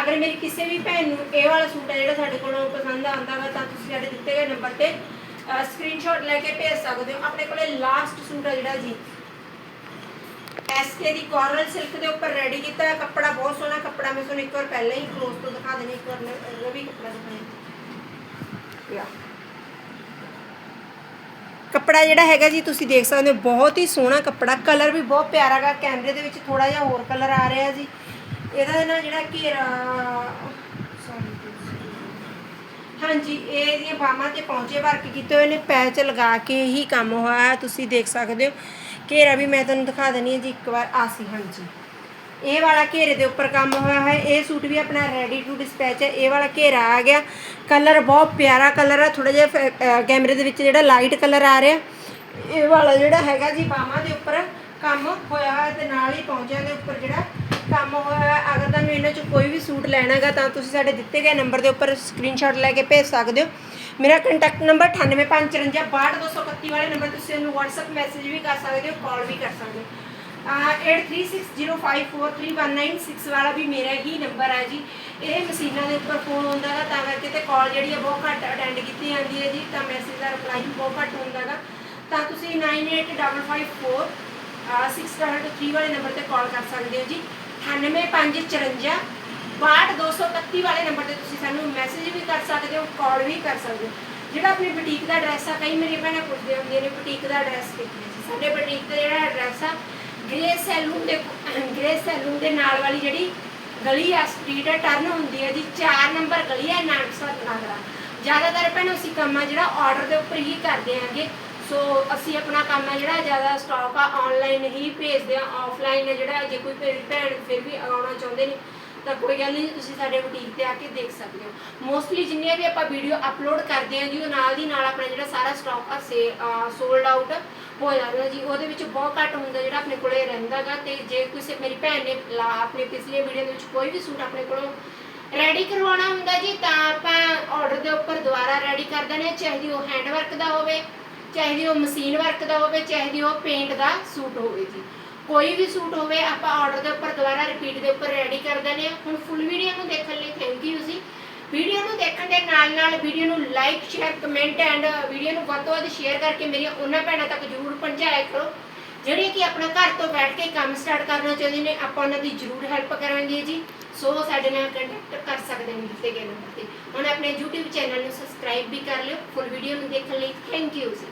ਅਗਰ ਮੇਰੀ ਕਿਸੇ ਵੀ ਭੈਣ ਨੂੰ ਇਹ ਵਾਲਾ ਸੂਟ ਹੈ ਜਿਹੜਾ ਸਾਡੇ ਕੋਲੋਂ ਪਸੰਦ ਆਉਂਦਾ ਵਾ, ਤਾਂ ਤੁਸੀਂ ਸਾਡੇ ਦਿੱਤੇ ਗਏ ਨੰਬਰ ਤੇ ਸਕਰੀਨਸ਼ਾਟ ਲੈ ਕੇ ਭੇਜ ਸਕਦੇ ਹੋ। ਆਪਣੇ ਕੋਲੇ ਲਾਸਟ ਸੂਟ ਹੈ ਜਿਹੜਾ ਜੀ। ਐਸਕੇ ਦੀ ਕੋਰਲ ਸਿਲਕ ਦੇ ਉੱਪਰ ਰੈਡੀ ਕੀਤਾ ਹੈ ਕੱਪੜਾ, ਬਹੁਤ ਸੋਹਣਾ ਕੱਪੜਾ। ਮੈਂ ਤੁਹਾਨੂੰ ਇੱਕ ਵਾਰ ਪਹਿਲਾਂ ਹੀ ਕਲੋਜ਼ ਤੋਂ ਦਿਖਾ ਦੇਣੀ ਇੱਕ ਵਾਰ ਮੈਂ ਉਹ ਵੀ ਕੱਪੜਾ ਦਿਖਾਇਆ ਯਾ ਕੱਪੜਾ ਜਿਹੜਾ ਹੈਗਾ ਜੀ ਤੁਸੀਂ ਦੇਖ ਸਕਦੇ ਹੋ ਬਹੁਤ ਹੀ ਸੋਹਣਾ ਕੱਪੜਾ। ਕਲਰ ਵੀ ਬਹੁਤ ਪਿਆਰਾ ਹੈਗਾ ਕੈਮਰੇ ਦੇ ਵਿੱਚ ਥੋੜਾ ਜਿਹਾ ਹੋਰ ਕਲਰ ਆ ਰਿਹਾ ਜੀ। ਇਹਦਾ ਨਾ ਜਿਹੜਾ ਘੇਰਾ sorry, ਹਾਂਜੀ ਇਹ ਦੀਆਂ ਬਾਹਾਂ ਤੇ ਪਹੁੰਚੇ ਵਰਕ ਕੀਤੇ ਹੋਏ ਨੇ ਪੈਚ ਲਗਾ ਕੇ ਹੀ ਕੰਮ ਹੋਇਆ ਤੁਸੀਂ ਦੇਖ ਸਕਦੇ ਹੋ। ਘੇਰਾ ਵੀ ਮੈਂ ਤੁਹਾਨੂੰ ਦਿਖਾ ਦੇਣੀ ਹੈ ਜੀ ਇੱਕ ਵਾਰ ਆ ਸੀ ਹਾਂਜੀ। ਇਹ ਵਾਲਾ ਘੇਰੇ ਦੇ ਉੱਪਰ ਕੰਮ ਹੋਇਆ ਹੈ। ਇਹ ਸੂਟ ਵੀ ਆਪਣਾ ਰੈਡੀ ਟੂ ਡਿਸਪੈਚ ਹੈ। ਇਹ ਵਾਲਾ ਘੇਰਾ ਆ ਗਿਆ। ਕਲਰ ਬਹੁਤ ਪਿਆਰਾ ਕਲਰ ਆ। ਥੋੜਾ ਜਿਹਾ ਫ- ਕੈਮਰੇ ਦੇ ਵਿੱਚ ਜਿਹੜਾ ਲਾਈਟ ਕਲਰ ਆ ਰਿਹਾ। ਇਹ ਵਾਲਾ ਜਿਹੜਾ ਹੈਗਾ ਜੀ, ਬਾਹਾਂ ਦੇ ਉੱਪਰ ਕੰਮ ਹੋਇਆ ਹੋਇਆ ਤੇ ਨਾਲ ਹੀ ਪੌਂਚਿਆਂ ਦੇ ਉੱਪਰ ਜਿਹੜਾ ਕੰਮ ਹੋਇਆ ਹੋਇਆ ਅਗਰ ਤੁਹਾਨੂੰ ਇਹਨਾਂ ਚੋਂ ਕੋਈ ਵੀ ਸੂਟ ਲੈਣਾ ਹੈਗਾ ਤਾਂ ਤੁਸੀਂ ਸਾਡੇ ਦਿੱਤੇ ਗਏ ਨੰਬਰ ਦੇ ਉੱਪਰ ਸਕਰੀਨਸ਼ਾਟ ਲੈ ਕੇ ਭੇਜ ਸਕਦੇ ਹੋ। ਮੇਰਾ ਕੰਟੈਕਟ ਨੰਬਰ 9854562231 ਵਾਲੇ ਨੰਬਰ ਤੁਸੀਂ ਸਾਨੂੰ WhatsApp ਮੈਸੇਜ ਵੀ ਕਰ ਸਕਦੇ ਹੋ ਕਾਲ ਵੀ ਕਰ ਸਕਦੇ ਹੋ। 8360543196 ਵਾਲਾ ਵੀ ਮੇਰਾ ਹੀ ਨੰਬਰ ਹੈ ਜੀ। ਇਹ ਮਸ਼ੀਨਾਂ ਦੇ ਉੱਪਰ ਫੋਨ ਹੁੰਦਾ ਹੈ ਤਾਂ ਕਰਕੇ ਤੇ ਕਾਲ ਜਿਹੜੀ ਹੈ ਬਹੁਤ ਘੱਟ ਅਟੈਂਡ ਕੀਤੀ ਜਾਂਦੀ ਹੈ ਜੀ, ਤਾਂ ਮੈਸੇਜ ਦਾ ਰਿਪਲਾਈ ਵੀ ਬਹੁਤ ਘੱਟ ਹੁੰਦਾ ਹੈਗਾ ਤਾਂ ਤੁਸੀਂ 985554 633 ਵਾਲੇ ਨੰਬਰ ਤੇ ਕਾਲ ਕਰ ਸਕਦੇ ਹੋ ਜੀ। 98554 62231 ਵਾਲੇ ਨੰਬਰ ਤੇ ਤੁਸੀਂ ਸਾਨੂੰ ਮੈਸੇਜ ਵੀ ਕਰ ਸਕਦੇ ਹੋ ਕਾਲ ਵੀ ਕਰ ਸਕਦੇ ਹੋ। ਜਿਹੜਾ ਆਪਣੀ ਬੁਟੀਕ ਦਾ ਐਡਰੈਸ ਆ, ਕਈ ਮੇਰੀ ਭੈਣਾਂ ਪੁੱਛਦੇ ਹੁੰਦੀਆਂ ਨੇ ਬੁਟੀਕ ਦਾ ਐਡਰੈਸ ਕਿੱਥੇ ਹੈ ਸਾਡੇ ਬੁਟੀਕ ਦਾ ਜਿਹੜਾ ਐਡਰੈਸ ਆ ਗ੍ਰੇ ਸੈਲੂਨ ਦੇ ਗ੍ਰੇ ਸੈਲੂਨ ਦੇ ਨਾਲ ਵਾਲੀ ਜਿਹੜੀ ਗਲੀ ਆ ਸਟਰੀਟ ਹੈ ਟਰਨ ਹੁੰਦੀ ਹੈ ਜੀ 4 ਨੰਬਰ ਗਲੀ ਹੈ ਨਾਨਕਸਰ ਨਗਰਾ ਜ਼ਿਆਦਾਤਰ ਭੈਣੋ, ਅਸੀਂ ਕੰਮ ਆ ਜਿਹੜਾ ਆਰਡਰ ਦੇ ਉੱਪਰ ਹੀ ਕਰਦੇ ਆਂਗੇ। ਸੋ ਅਸੀਂ ਆਪਣਾ ਕੰਮ ਆ ਜਿਹੜਾ ਜ਼ਿਆਦਾ ਸਟਾਕ ਆ ਆਨਲਾਈਨ ਹੀ ਭੇਜਦੇ ਆ ਆਫਲਾਈਨ ਜਿਹੜਾ, ਜੇ ਕੋਈ ਭੈਣ ਫਿਰ ਵੀ ਆਉਣਾ ਚਾਹੁੰਦੇ ਨੇ, ਤਾਂ ਕੋਈ ਗੱਲ ਨਹੀਂ, ਤੁਸੀਂ ਸਾਡੇ ਬੁਟੀਕ ਤੇ ਆ ਕੇ ਦੇਖ ਸਕਦੇ ਹੋ। ਮੋਸਟਲੀ ਜਿੰਨੀਆਂ ਵੀ ਆਪਾਂ ਵੀਡੀਓ ਅਪਲੋਡ ਕਰਦੇ ਹਾਂ ਜੀ ਉਹ ਨਾਲ ਦੀ ਨਾਲ ਆਪਣਾ ਜਿਹੜਾ ਸਾਰਾ ਸਟਾਕ ਆ, ਸੇ ਸੋਲਡ ਆਊਟ ਹੋ ਜਾਂਦਾ ਜੀ, ਉਹਦੇ ਵਿੱਚ ਬਹੁਤ ਘੱਟ ਹੁੰਦਾ ਜਿਹੜਾ ਆਪਣੇ ਕੋਲੇ ਰਹਿੰਦਾਗਾ ਤੇ ਜੇ ਕਿਸੇ ਮੇਰੀ ਭੈਣ ਨੇ ਲਾ ਆਪਣੀ ਵੀਡੀਓ ਦੇ ਵਿੱਚ ਕੋਈ ਵੀ ਸੂਟ ਆਪਣੇ ਕੋਲੋਂ ਰੈਡੀ ਕਰਵਾਉਣਾ ਹੁੰਦਾ ਜੀ, ਤਾਂ ਆਪਾਂ ਆਰਡਰ ਦੇ ਉੱਪਰ ਦੁਬਾਰਾ ਰੈਡੀ ਕਰ ਦਿੰਦੇ ਹਾਂ, ਚਾਹੇ ਉਹ ਹੈਂਡ ਵਰਕ ਦਾ ਹੋਵੇ, ਚਾਹੇ ਉਹ ਮਸ਼ੀਨ ਵਰਕ ਦਾ ਹੋਵੇ, ਚਾਹੇ ਉਹ ਪੇਂਟ ਦਾ ਸੂਟ ਹੋਵੇ ਜੀ। ਕੋਈ ਵੀ ਸੂਟ ਹੋਵੇ, ਆਪਾਂ ਆਰਡਰ ਦੇ ਉੱਪਰ ਦੁਬਾਰਾ ਰਿਪੀਟ ਦੇ ਉੱਪਰ ਰੈਡੀ ਕਰ ਦਿੰਦੇ ਹਾਂ। ਹੁਣ ਫੁੱਲ ਵੀਡੀਓ ਨੂੰ ਦੇਖਣ ਲਈ ਥੈਂਕ ਯੂ ਜੀ। ਵੀਡੀਓ ਨੂੰ ਦੇਖਣ ਦੇ ਨਾਲ ਨਾਲ ਵੀਡੀਓ ਨੂੰ like share comment and video ਨੂੰ ਵੱਧ ਤੋਂ ਵੱਧ ਸ਼ੇਅਰ ਕਰਕੇ ਮੇਰੀਆਂ ਉਹਨਾਂ ਭੈਣਾਂ ਤੱਕ ਜ਼ਰੂਰ ਪਹੁੰਚਾਇਆ ਕਰੋ। ਜਿਹੜੇ ਕਿ ਆਪਣਾ ਘਰ ਤੋਂ ਬੈਠ ਕੇ ਕੰਮ ਸਟਾਰਟ ਕਰਨਾ ਚਾਹੁੰਦੇ ਨੇ, ਆਪਾਂ ਉਹਨਾਂ ਦੀ ਜ਼ਰੂਰ ਹੈਲਪ ਕਰਾਂਗੇ ਜੀ। ਸੋ ਸਾਡੇ ਨਾਲ ਕੰਟੈਕਟ ਕਰ ਸਕਦੇ ਨੇ ਦਿੱਤੇ ਗਏ ਨੰਬਰ ਤੇ। ਹੁਣ ਆਪਣੇ YouTube ਚੈਨਲ ਨੂੰ ਸਬਸਕ੍ਰਾਈਬ ਵੀ ਕਰ ਲਿਓ ਫੁੱਲ ਵੀਡੀਓ ਨੂੰ ਦੇਖਣ ਲਈ ਥੈਂਕ ਯੂ ਜੀ।